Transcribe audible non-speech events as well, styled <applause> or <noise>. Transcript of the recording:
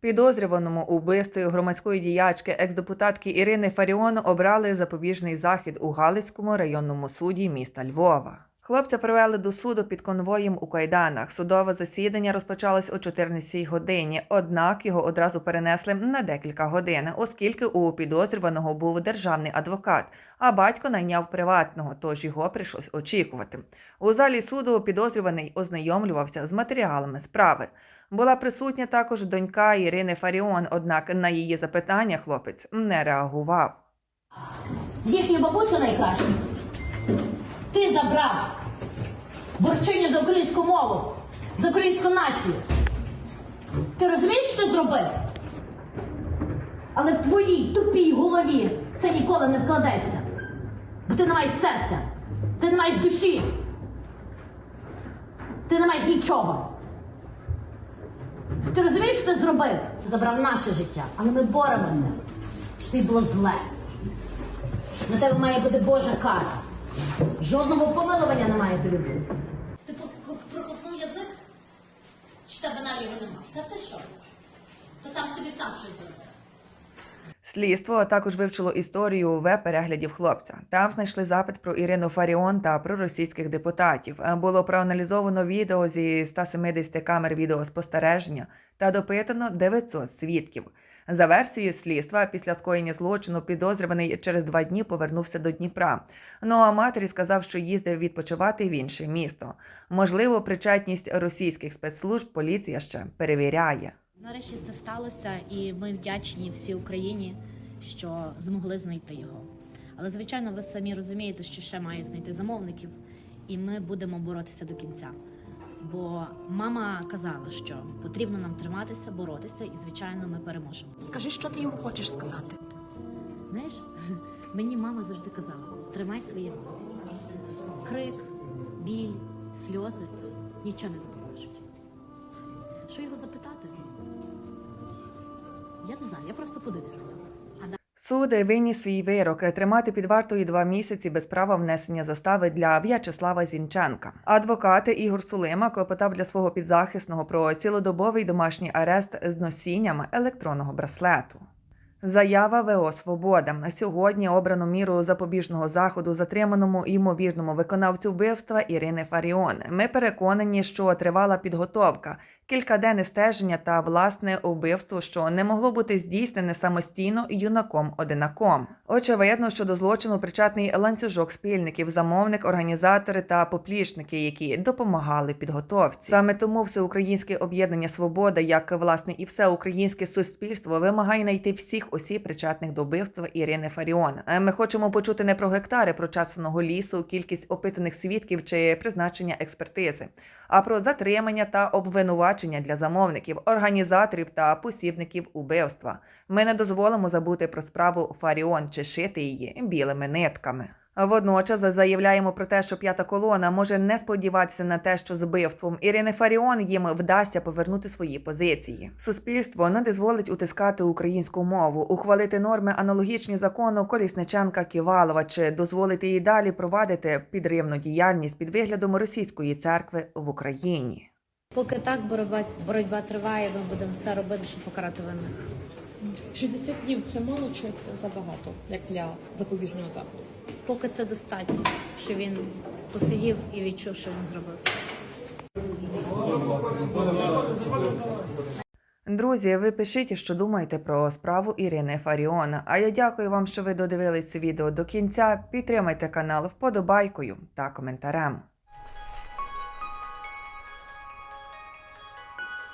Підозрюваному у громадської діячки екс-депутатки Ірини Фаріон обрали запобіжний захід у Галицькому районному суді міста Львова. Хлопця привели до суду під конвоєм у кайданах. Судове засідання розпочалось о 14 годині, однак його одразу перенесли на декілька годин, оскільки у підозрюваного був державний адвокат, а батько найняв приватного, тож його прийшлось очікувати. У залі суду підозрюваний ознайомлювався з матеріалами справи. Була присутня також донька Ірини Фаріон, однак на її запитання хлопець не реагував. Їхню бабусю найкращу. Ти забрав борчиню за українську мову, за українську націю. Ти розумієш, що ти зробив? Але в твоїй тупій голові це ніколи не вкладеться. Бо ти не маєш серця, ти не маєш душі. Ти не маєш нічого. Ти розумієш, що ти зробив? Ти забрав наше життя, але ми боремося. Що тобі було зле. На тебе має бути Божа кара. Жодного помилування не має тобі бути. Ти проковтнув язик? Чи тебе на його нема? Та ти що? То там собі сам щось зробив. Слідство також вивчило історію в переглядів хлопця. Там знайшли запит про Ірину Фаріон та про російських депутатів. Було проаналізовано відео зі 170 камер відеоспостереження та допитано 900 свідків. За версією слідства, після скоєння злочину підозрюваний через два дні повернувся до Дніпра. Ну а матері сказав, що їздив відпочивати в інше місто. Можливо, причетність російських спецслужб поліція ще перевіряє. Нарешті це сталося, і ми вдячні всій Україні, що змогли знайти його. Але звичайно, ви самі розумієте, що ще має знайти замовників, і ми будемо боротися до кінця. Бо мама казала, що потрібно нам триматися, боротися, і звичайно, ми переможемо. Скажи, що ти йому хочеш сказати. Знаєш, <laughs> мені мама завжди казала: тримай свої емоції. Крик, біль, сльози нічого не допоможуть. Що його запитати? Я не знаю, я просто подивлюсь на нього. Суд виніс свій вирок тримати під вартою два місяці без права внесення застави для В'ячеслава Зінченка. Адвокат Ігор Сулима клопотав для свого підзахисного про цілодобовий домашній арест з носінням електронного браслету. Заява ВО Свобода сьогодні обрано міру запобіжного заходу затриманому ймовірному виконавцю вбивства Ірини Фаріон. Ми переконані, що тривала підготовка, кількаденне стеження та власне вбивство, що не могло бути здійснене самостійно юнаком одинаком. Очевидно, що до злочину причетний ланцюжок спільників, замовник, організатори та поплічники, які допомагали підготовці. Саме тому всеукраїнське об'єднання Свобода, як власне і все українське суспільство, вимагає знайти всіх осіб, причетних до вбивства Ірини Фаріон. Е, Ми хочемо почути не про гектари прочесаного лісу, кількість опитаних свідків чи призначення експертизи, а про затримання та обвинувачення для замовників, організаторів та посібників убивства. Ми не дозволимо забути про справу Фаріон чи шити її білими нитками. Водночас заявляємо про те, що п'ята колона може не сподіватися на те, що з вбивством Ірини Фаріон їм вдасться повернути свої позиції. Суспільство не дозволить утискати українську мову, ухвалити норми аналогічні закону Колісниченка Ківалова чи дозволити їй далі провадити підривну діяльність під виглядом російської церкви в Україні. Поки так боротьба, боротьба триває, ми будемо все робити, щоб покарати винних. 60 днів це мало чи забагато, як для запобіжного заходу? Поки це достатньо, що він посидів і відчув, що він зробив. Друзі, ви пишіть, що думаєте про справу Ірини Фаріон. А я дякую вам, що ви додивились це відео до кінця. Підтримайте канал вподобайкою та коментарем.